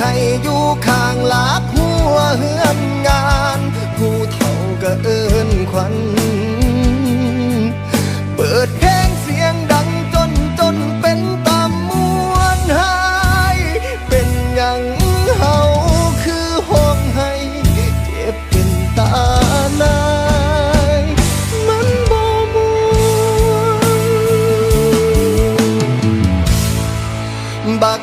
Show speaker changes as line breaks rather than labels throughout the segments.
ให้อยู่ข้างลักหัวเฮือนงาน ผู้เฒ่าก็เอินขวัญเปิดเพลงเสียงดังจนจนเป็นตามวนหาย เป็นหยังเฮาคือห้องให้เจ็บเป็นตาหนายมันบ่มวนบัก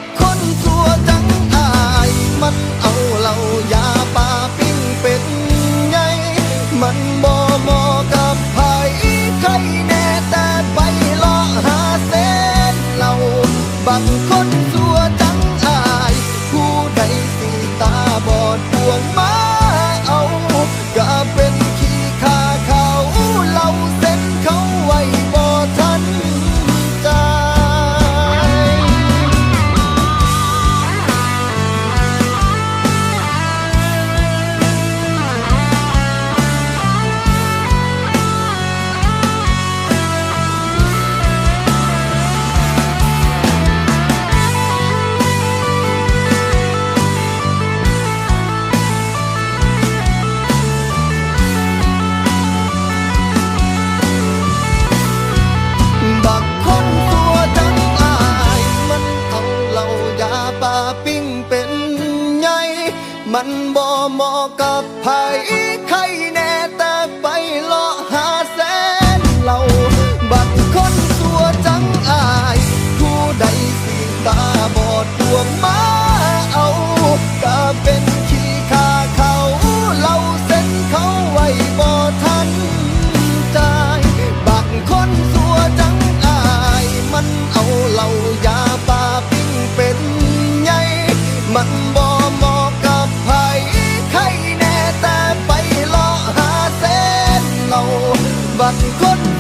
คน มันบ่เหมาะกับไผใครแน่แต่ บัดคน